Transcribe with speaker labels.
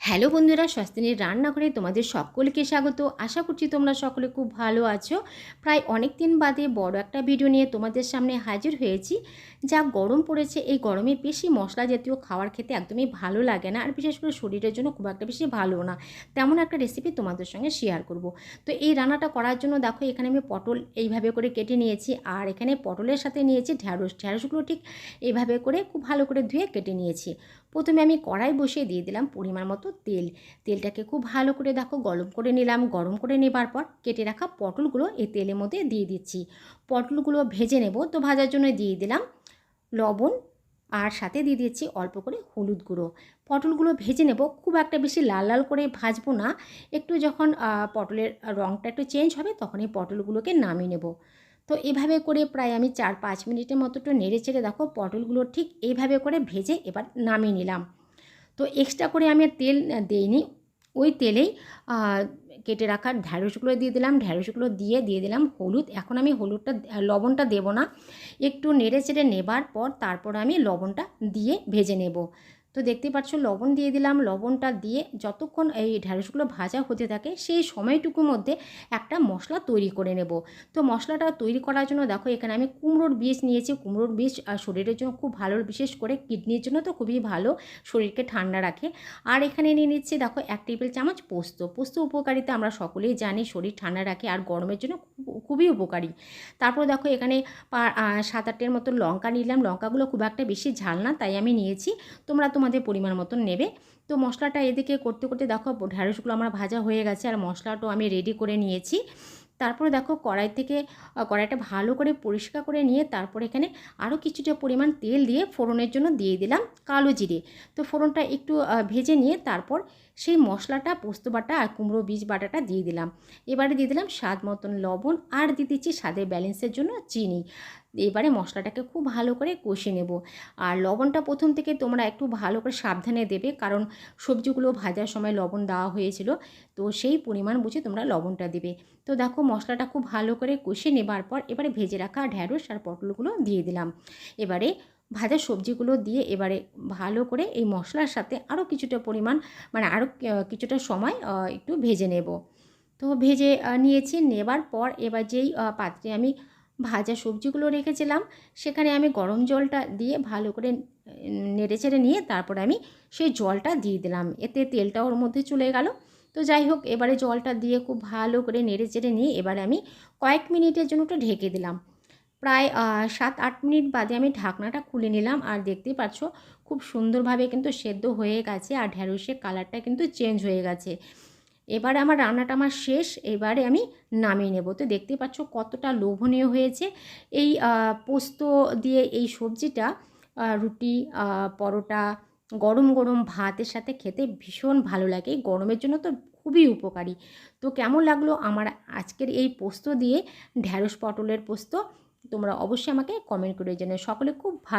Speaker 1: Hello বন্ধুরা, স্বস্তিনীর রান্নাঘরে তোমাদের সকলকে স্বাগত। আশা করছি তোমরা সকলে খুব ভালো আছো। প্রায় অনেক দিন বাদে বড় একটা ভিডিও নিয়ে তোমাদের সামনে হাজির হয়েছি। যা গরম পড়েছে, এই গরমে বেশি মশলা জাতীয় খাবার খেতে একদমই ভালো লাগে না, আর বিশেষ করে শরীরের জন্য খুব একটা বেশি ভালো না। তেমন একটা রেসিপি তোমাদের সঙ্গে শেয়ার করব। তো এই রান্নাটা করার জন্য দেখো, এখানে আমি পটল এইভাবে করে কেটে নিয়েছি, আর এখানে পটলের সাথে নিয়েছি ঢ্যাঁড়স। ঢ্যাঁড়সগুলো ঠিক এইভাবে করে খুব ভালো করে ধুয়ে কেটে নিয়েছি। প্রথমে আমি কড়াই বসিয়ে দিয়ে দিলাম পরিমাণ মতো তেল। তেলটাকে খুব ভালো করে দেখো গরম করে নিলাম। গরম করে নেবার পর কেটে রাখা পটলগুলো এই তেলের মধ্যে দিয়ে দিচ্ছি। পটলগুলো ভেজে নেব। তো ভাজার জন্য দিয়ে দিলাম লবণ আর সাথে দিয়ে দিচ্ছি অল্প করে হলুদ গুঁড়ো। পটলগুলো ভেজে নেব। খুব একটা বেশি লাল লাল করে ভাজবো না। একটু যখন পটলের রঙটা একটু চেঞ্জ হবে তখন এই পটলগুলোকে নামিয়ে নেব। তো এভাবে করে প্রায় আমি চার পাঁচ মিনিটের মতো একটু নেড়ে চেড়ে দেখো পটলগুলো ঠিক এইভাবে করে ভেজে এবার নামিয়ে নিলাম। তো এক্সট্রা করে আমি আর তেল দেইনি। ওই তেলেই কেটে রাখার ঢ্যাঁড়সগুলো দিয়ে দিলাম ঢ্যাঁড়সগুলো দিয়ে দিয়ে দিলাম হলুদ। এখন আমি হলুদটা লবণটা দেব না। একটু নেড়ে চেড়ে নেবার পর তারপর আমি লবণটা দিয়ে ভেজে নেব। তো দেখতে পাচ্ছ, লবণ দিয়ে দিলাম। লবণটা দিয়ে যতক্ষণ এই ঢ্যাঁড়সগুলো ভাজা হতে থাকে, সেই সময়টুকুর মধ্যে একটা মশলা তৈরি করে নেব। তো মশলাটা তৈরি করার জন্য দেখো, এখানে আমি কুমড়োর বীজ নিয়েছি। কুমড়োর বীজ শরীরের জন্য খুব ভালো, বিশেষ করে কিডনির জন্য তো খুবই ভালো, শরীরকে ঠান্ডা রাখে। আর এখানে নিয়ে নিচ্ছি দেখো, এক টেবিল চামচ পোস্ত। পোস্ত উপকারিতা আমরা সকলেই জানি, শরীর ঠান্ডা রাখে আর গরমের জন্য খুবই উপকারী। তারপর দেখো, এখানে সাত আটটের মতো লঙ্কা নিলাম। লঙ্কাগুলো খুব একটা বেশি ঝাল না, তাই আমি নিয়েছি। তোমরা তোমাদের পরিমাণ মতন নেবে। তো মশলাটা এদিকে করতে করতে দেখো ঢ্যাঁড়সগুলো আমার ভাজা হয়ে গেছে আর মশলাটাও আমি রেডি করে নিয়েছি। তারপরে দেখো কড়াই থেকে কড়াইটা ভালো করে পরিষ্কার করে নিয়ে তারপর এখানে আরও কিছুটা পরিমাণ তেল দিয়ে ফোড়নের জন্য দিয়ে দিলাম কালো জিরে। তো ফোড়নটা একটু ভেজে নিয়ে তারপর সেই মশলাটা, পোস্ত বাটা আর কুমড়ো বীজ বাটাটা দিয়ে দিলাম। এবারে দিয়ে দিলাম স্বাদ মতন লবণ আর দিয়ে দিচ্ছি স্বাদের ব্যালেন্সের জন্য চিনি। এবারে মশলাটাকে খুব ভালো করে কষে নেব। আর লবণটা প্রথম থেকে তোমরা একটু ভালো করে সাবধানে দেবে, কারণ সবজিগুলো ভাজার সময় লবণ দেওয়া হয়েছিল, তো সেই পরিমাণ বুঝে তোমরা লবণটা দেবে। তো দেখো মশলাটা খুব ভালো করে কষে নেবার পর এবারে ভেজে রাখা ঢ্যাঁড়স আর পটলগুলো দিয়ে দিলাম। এবারে ভাজা সবজিগুলো দিয়ে এবারে ভালো করে এই মশলার সাথে আরও কিছুটা পরিমাণ মানে আরও কিছুটা সময় একটু ভেজে নেব। তো ভেজে নিয়েছি, নেবার পর এবার যেই পাত্রে আমি ভাজা সবজিগুলো রেখেছিলাম। সেখানে আমি গরম জলটা দিয়ে ভালো করে নেড়ে চেড়ে নিয়ে তারপরে আমি সেই জলটা দিয়ে দিলাম। এতে তেলটা ওর মধ্যে চলে গেল। তো যাই হোক, এবারে জলটা দিয়ে খুব ভালো করে নেড়ে চেড়ে নিয়ে এবারে আমি কয়েক মিনিটের জন্য একটু ঢেকে দিলাম। প্রায় সাত আট মিনিট বাদে আমি ঢাকনাটা খুলে নিলাম। আর দেখতেই পাচ্ছ, খুব সুন্দরভাবে কিন্তু সেদ্ধ হয়ে গেছে। আর ঢ্যাঁড়সের কালারটা কিন্তু চেঞ্জ হয়ে গেছে। এবারে আমার রান্নাটা আমার শেষ, এবারে আমি নামিয়ে নেব। তো দেখতেই পাচ্ছ কতটা লোভনীয় হয়েছে। এই পোস্ত দিয়ে এই সবজিটা রুটি পরোটা, গরম গরম ভাতের সাথে খেতে ভীষণ ভালো লাগে। গরমের জন্য তো খুবই উপকারী। তো কেমন লাগল আমার আজকের এই পোস্ত দিয়ে? ঢ্যাঁড়স পটলের পোস্ত? তোমরা অবশ্যই আমাকে কমেন্ট করে জানো সকলে খুব ভালো